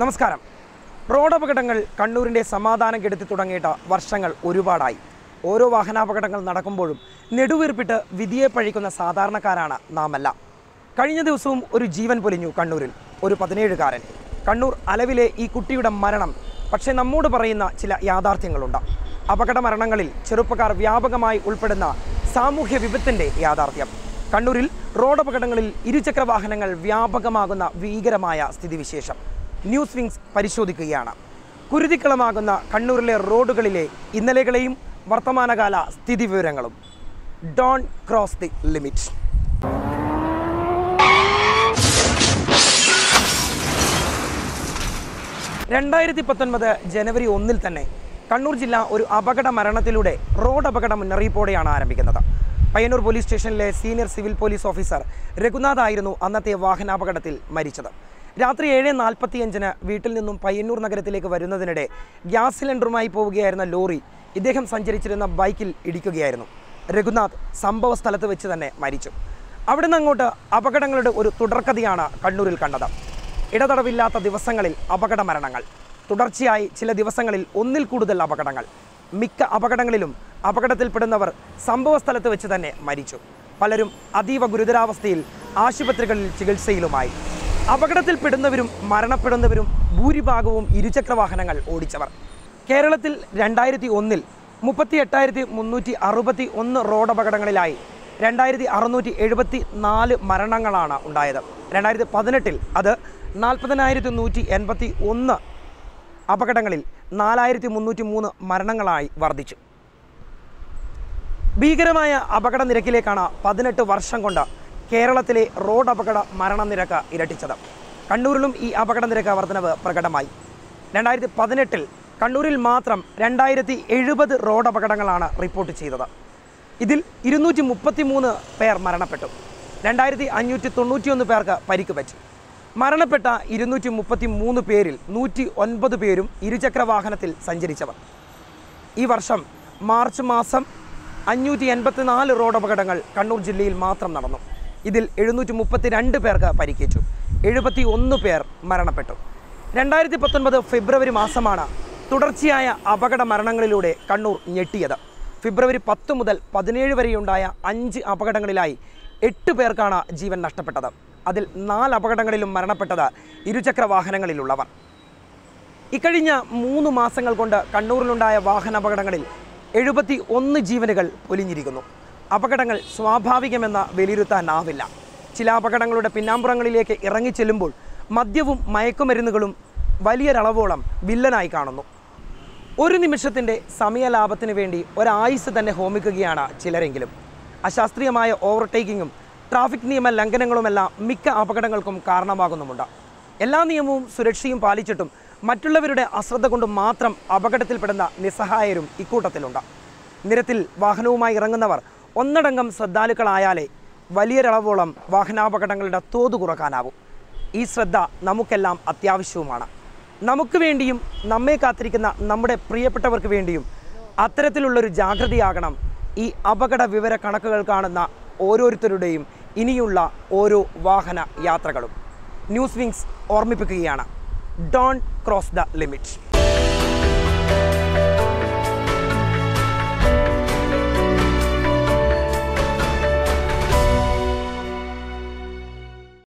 നമസ്കാരം. റോഡപകടങ്ങൾ കണ്ണൂരിന്റെ സമാധാനം കെടുത്തി തുടങ്ങിയിട്ട് വർഷങ്ങൾ ഒരുപാടായി. ഓരോ വാഹനാപകടങ്ങൾ നടക്കുമ്പോഴും നെടുവീർപ്പിട്ട് വിധിയെ പഴിക്കുന്ന സാധാരണക്കാരാണ് നാമല്ല. കഴിഞ്ഞ ദിവസവും ഒരു ജീവൻ പൊലിഞ്ഞു കണ്ണൂരിൽ ഒരു പതിനേഴുകാരൻ. കണ്ണൂർ അലവിലെ ഈ കുട്ടിയുടെ മരണം പക്ഷേ നമ്മോട് പറയുന്ന ചില യാഥാർത്ഥ്യങ്ങളുണ്ട്. അപകട മരണങ്ങളിൽ ചെറുപ്പക്കാർ വ്യാപകമായി ഉൾപ്പെടുന്ന സാമൂഹ്യ വിപത്തിന്റെ യാഥാർത്ഥ്യം. കണ്ണൂരിൽ റോഡപകടങ്ങളിൽ ഇരുചക്ര വാഹനങ്ങൾ വ്യാപകമാകുന്ന ഭീകരമായ സ്ഥിതിവിശേഷം. ന്യൂസ് വിങ്സ് പരിശോധിക്കുകയാണ്. കുരുതിക്കളമാകുന്ന കണ്ണൂരിലെ റോഡുകളിലെ ഇന്നലെകളെയും വർത്തമാനകാല സ്ഥിതി വിവരങ്ങളും ഡോൺ ക്രോസ് ദി ലിമിറ്റ്. രണ്ടായിരത്തി പത്തൊൻപത് ജനുവരി ഒന്നിൽ തന്നെ കണ്ണൂർ ജില്ല ഒരു അപകട മരണത്തിലൂടെ റോഡ് അപകട മുന്നറിയിപ്പോടെയാണ് ആരംഭിക്കുന്നത്. പയ്യന്നൂർ പോലീസ് സ്റ്റേഷനിലെ senior civil police officer Raghunath ആയിരുന്നു അന്നത്തെ വാഹനാപകടത്തിൽ മരിച്ചത്. രാത്രി ഏഴ് നാൽപ്പത്തിയഞ്ചിന് വീട്ടിൽ നിന്നും പയ്യന്നൂർ നഗരത്തിലേക്ക് വരുന്നതിനിടെ ഗ്യാസ് സിലിണ്ടറുമായി പോവുകയായിരുന്ന ലോറി ഇദ്ദേഹം സഞ്ചരിച്ചിരുന്ന ബൈക്കിൽ ഇടിക്കുകയായിരുന്നു. രഘുനാഥ് സംഭവ സ്ഥലത്ത് വെച്ച് തന്നെ മരിച്ചു. അവിടുന്ന് അങ്ങോട്ട് അപകടങ്ങളുടെ ഒരു തുടർക്കഥയാണ് കണ്ണൂരിൽ കണ്ടത്. ഇടതടവില്ലാത്ത ദിവസങ്ങളിൽ അപകട മരണങ്ങൾ തുടർച്ചയായി ചില ദിവസങ്ങളിൽ ഒന്നിൽ കൂടുതൽ അപകടങ്ങൾ. മിക്ക അപകടങ്ങളിലും അപകടത്തിൽപ്പെടുന്നവർ സംഭവ സ്ഥലത്ത് വെച്ച് തന്നെ മരിച്ചു. പലരും അതീവ ഗുരുതരാവസ്ഥയിൽ ആശുപത്രികളിൽ ചികിത്സയിലുമായി. അപകടത്തിൽപ്പെടുന്നവരും മരണപ്പെടുന്നവരും ഭൂരിഭാഗവും ഇരുചക്ര വാഹനങ്ങൾ ഓടിച്ചവർ. കേരളത്തിൽ രണ്ടായിരത്തി ഒന്നിൽ മുപ്പത്തി എട്ടായിരത്തി മുന്നൂറ്റി അറുപത്തി ഒന്ന് റോഡ് അപകടങ്ങളിലായി രണ്ടായിരത്തി അറുന്നൂറ്റി എഴുപത്തി നാല് മരണങ്ങളാണ് ഉണ്ടായത്. രണ്ടായിരത്തി പതിനെട്ടിൽ അത് നാൽപ്പതിനായിരത്തി നൂറ്റി എൺപത്തി ഒന്ന് അപകടങ്ങളിൽ നാലായിരത്തി മുന്നൂറ്റി മൂന്ന് മരണങ്ങളായി വർദ്ധിച്ചു. ഭീകരമായ അപകട നിരക്കിലേക്കാണ് പതിനെട്ട് വർഷം കൊണ്ട് കേരളത്തിലെ റോഡ് അപകട മരണനിരക്ക് ഇരട്ടിച്ചത്. കണ്ണൂരിലും ഈ അപകട നിരക്ക് വർധനവ് പ്രകടമായി. രണ്ടായിരത്തി പതിനെട്ടിൽ കണ്ണൂരിൽ മാത്രം രണ്ടായിരത്തി എഴുപത് റോഡ് അപകടങ്ങളാണ് റിപ്പോർട്ട് ചെയ്തത്. ഇതിൽ ഇരുന്നൂറ്റി മുപ്പത്തി മൂന്ന് പേർ മരണപ്പെട്ടു. രണ്ടായിരത്തി അഞ്ഞൂറ്റി തൊണ്ണൂറ്റിയൊന്ന് പേർക്ക് പരിക്ക് പറ്റി. മരണപ്പെട്ട ഇരുന്നൂറ്റി മുപ്പത്തി മൂന്ന് പേരിൽ നൂറ്റി ഒൻപത് പേരും ഇരുചക്ര വാഹനത്തിൽ സഞ്ചരിച്ചവർ. ഈ വർഷം മാർച്ച് മാസം അഞ്ഞൂറ്റി എൺപത്തിനാല് റോഡ് അപകടങ്ങൾ കണ്ണൂർ ജില്ലയിൽ മാത്രം നടന്നു. ഇതിൽ എഴുന്നൂറ്റി മുപ്പത്തി രണ്ട് പേർക്ക് പരിക്കേറ്റു. എഴുപത്തി ഒന്ന് പേർ മരണപ്പെട്ടു. രണ്ടായിരത്തി പത്തൊൻപത് ഫെബ്രുവരി മാസമാണ് തുടർച്ചയായ അപകട മരണങ്ങളിലൂടെ കണ്ണൂർ ഞെട്ടിയത്. ഫെബ്രുവരി പത്ത് മുതൽ പതിനേഴ് വരെയുണ്ടായ അഞ്ച് അപകടങ്ങളിലായി എട്ട് പേർക്കാണ് ജീവൻ നഷ്ടപ്പെട്ടത്. അതിൽ നാല് അപകടങ്ങളിലും മരണപ്പെട്ടത് ഇരുചക്ര വാഹനങ്ങളിലുള്ളവർ. ഇക്കഴിഞ്ഞ മൂന്ന് മാസങ്ങൾ കൊണ്ട് കണ്ണൂരിലുണ്ടായ വാഹനാപകടങ്ങളിൽ എഴുപത്തി ഒന്ന് ജീവനുകൾ പൊലിഞ്ഞിരിക്കുന്നു. അപകടങ്ങൾ സ്വാഭാവികമെന്ന് വിലയിരുത്താനാവില്ല. ചില അപകടങ്ങളുടെ പിന്നാമ്പുറങ്ങളിലേക്ക് ഇറങ്ങിച്ചെല്ലുമ്പോൾ മദ്യവും മയക്കുമരുന്നുകളും വലിയൊരളവോളം വില്ലനായി കാണുന്നു. ഒരു നിമിഷത്തിന്റെ സമയലാഭത്തിന് വേണ്ടി ഒരായുസ് തന്നെ ഹോമിക്കുകയാണ് ചിലരെങ്കിലും. അശാസ്ത്രീയമായ ഓവർടേക്കിങ്ങും ട്രാഫിക് നിയമ ലംഘനങ്ങളുമെല്ലാം മിക്ക അപകടങ്ങൾക്കും കാരണമാകുന്നുമുണ്ട്. എല്ലാ നിയമവും സുരക്ഷയും പാലിച്ചിട്ടും മറ്റുള്ളവരുടെ അശ്രദ്ധ കൊണ്ട് മാത്രം അപകടത്തിൽപ്പെടുന്ന നിസ്സഹായരും ഇക്കൂട്ടത്തിലുണ്ട്. നിരത്തിൽ വാഹനവുമായി ഇറങ്ങുന്നവർ ഒന്നടങ്കം ശ്രദ്ധാലുക്കളായാലേ വലിയൊരളവോളം വാഹനാപകടങ്ങളുടെ തോത് കുറക്കാനാവും. ഈ ശ്രദ്ധ നമുക്കെല്ലാം അത്യാവശ്യവുമാണ്. നമുക്ക് വേണ്ടിയും നമ്മെ കാത്തിരിക്കുന്ന നമ്മുടെ പ്രിയപ്പെട്ടവർക്ക് വേണ്ടിയും അത്തരത്തിലുള്ളൊരു ജാഗ്രതയാകണം ഈ അപകട വിവര കണക്കുകൾ കാണുന്ന ഓരോരുത്തരുടെയും ഇനിയുള്ള ഓരോ വാഹന യാത്രകളും. ന്യൂസ് വിങ്സ് ഓർമ്മിപ്പിക്കുകയാണ്. Don't cross the limit.